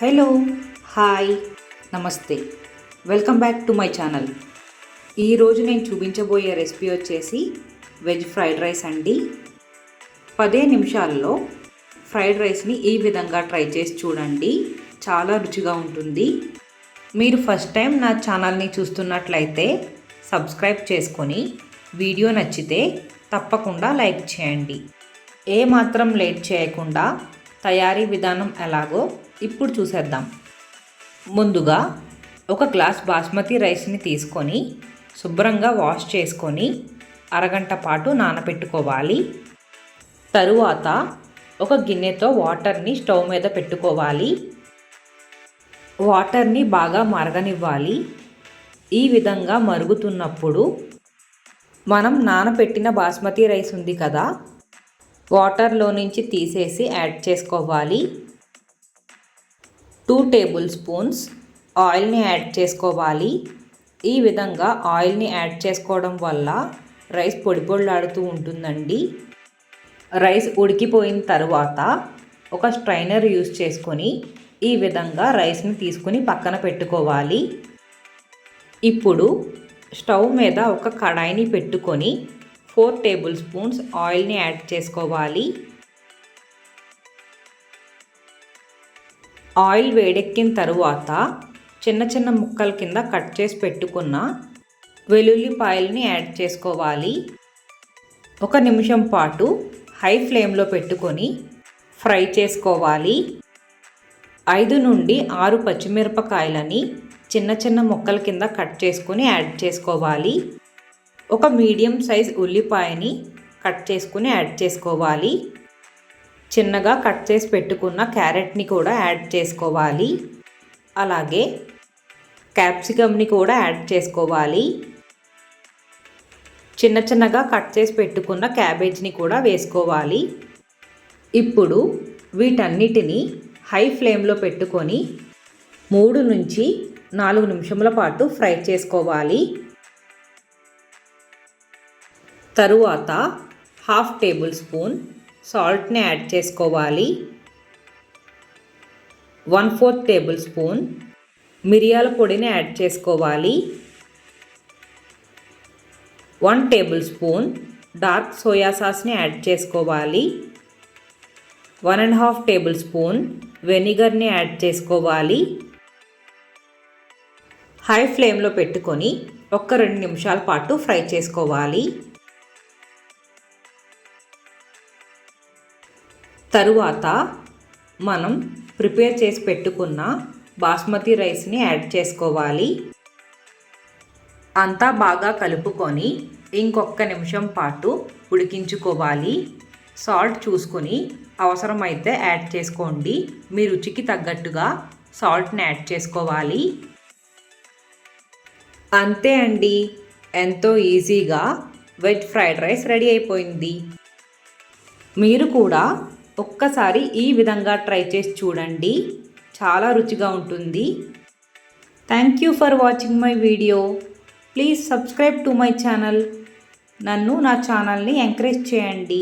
Hello hi నమస్తే. Welcome back to my channel. ఈరోజు నేను చూపించబోయే రెసిపీ వచ్చేసి వెజ్ ఫ్రైడ్ రైస్ అండి. పదే నిమిషాల్లో ఫ్రైడ్ రైస్ని ఈ విధంగా ట్రై చేసి చూడండి. చాలా రుచిగా ఉంటుంది. మీరు ఫస్ట్ టైం నా ఛానల్ని చూస్తున్నట్లయితే సబ్స్క్రైబ్ చేసుకొని వీడియో నచ్చితే తప్పకుండా లైక్ చేయండి. ఏ మాత్రం లేట్ చేయకుండా తయారీ విధానం ఎలాగో ఇప్పుడు చూసేద్దాం. ముందుగా ఒక గ్లాస్ బాస్మతి రైస్ని తీసుకొని శుభ్రంగా వాష్ చేసుకొని అరగంట పాటు నానబెట్టుకోవాలి తరువాత ఒక గిన్నెతో వాటర్ని స్టవ్ మీద పెట్టుకోవాలి. వాటర్ని బాగా మరగనివ్వాలి. ఈ విధంగా మరుగుతున్నప్పుడు మనం నానబెట్టిన బాస్మతి రైస్ ఉంది కదా వాటర్లో నుంచి తీసేసి యాడ్ చేసుకోవాలి. టూ టేబుల్ స్పూన్స్ ఆయిల్ని యాడ్ చేసుకోవాలి. ఈ విధంగా ఆయిల్ని యాడ్ చేసుకోవడం వల్ల రైస్ పొడి పొడిలాడుతూ ఉంటుందండి. రైస్ ఉడికిపోయిన తర్వాత ఒక స్ట్రైనర్ యూస్ చేసుకొని ఈ విధంగా రైస్ని తీసుకుని పక్కన పెట్టుకోవాలి. ఇప్పుడు స్టవ్ మీద ఒక కడాయిని పెట్టుకొని ఫోర్ టేబుల్ స్పూన్స్ ఆయిల్ని యాడ్ చేసుకోవాలి. ఆయిల్ వేడెక్కిన తరువాత చిన్న చిన్న ముక్కల కింద కట్ చేసి పెట్టుకున్న వెల్లుల్లిపాయల్ని యాడ్ చేసుకోవాలి. ఒక నిమిషం పాటు హై ఫ్లేమ్లో పెట్టుకొని ఫ్రై చేసుకోవాలి. ఐదు నుండి ఆరు పచ్చిమిరపకాయలని చిన్న చిన్న ముక్కల కింద కట్ చేసుకొని యాడ్ చేసుకోవాలి. ఒక మీడియం సైజ్ ఉల్లిపాయని కట్ చేసుకుని యాడ్ చేసుకోవాలి. చిన్నగా కట్ చేసి పెట్టుకున్న క్యారెట్ని కూడా యాడ్ చేసుకోవాలి. అలాగే క్యాప్సికమ్ని కూడా యాడ్ చేసుకోవాలి. చిన్న చిన్నగా కట్ చేసి పెట్టుకున్న క్యాబేజ్ని కూడా వేసుకోవాలి. ఇప్పుడు వీటన్నిటిని హై ఫ్లేమ్లో పెట్టుకొని మూడు నుంచి నాలుగు నిమిషముల పాటు ఫ్రై చేసుకోవాలి. తరువాత హాఫ్ టేబుల్ స్పూన్ సాల్ట్ని యాడ్ చేసుకోవాలి. వన్ ఫోర్త్ టేబుల్ స్పూన్ మిరియాల పొడిని యాడ్ చేసుకోవాలి. One tablespoon dark soya సాస్ని యాడ్ చేసుకోవాలి. One and half tablespoon వెనిగర్ని యాడ్ చేసుకోవాలి. హై ఫ్లేమ్లో పెట్టుకొని ఒక్క రెండు నిమిషాల పాటు ఫ్రై చేసుకోవాలి. తరువాత మనం ప్రిపేర్ చేసి పెట్టుకున్న బాస్మతి రైస్ని యాడ్ చేసుకోవాలి. అంతా బాగా కలుపుకొని ఇంకొక నిమిషం పాటు ఉడికించుకోవాలి. సాల్ట్ చూసుకొని అవసరమైతే యాడ్ చేసుకోండి. మీ రుచికి తగ్గట్టుగా సాల్ట్ని యాడ్ చేసుకోవాలి. అంతే అండి. ఎంతో ఈజీగా వెజ్ ఫ్రైడ్ రైస్ రెడీ అయిపోయింది. మీరు కూడా ఒక్కసారి ఈ విధంగా ట్రై చేసి చూడండి. చాలా రుచిగా ఉంటుంది. Thank you for watching my video please subscribe to my channel నన్ను నా ఛానల్ని ఎంకరేజ్ చేయండి.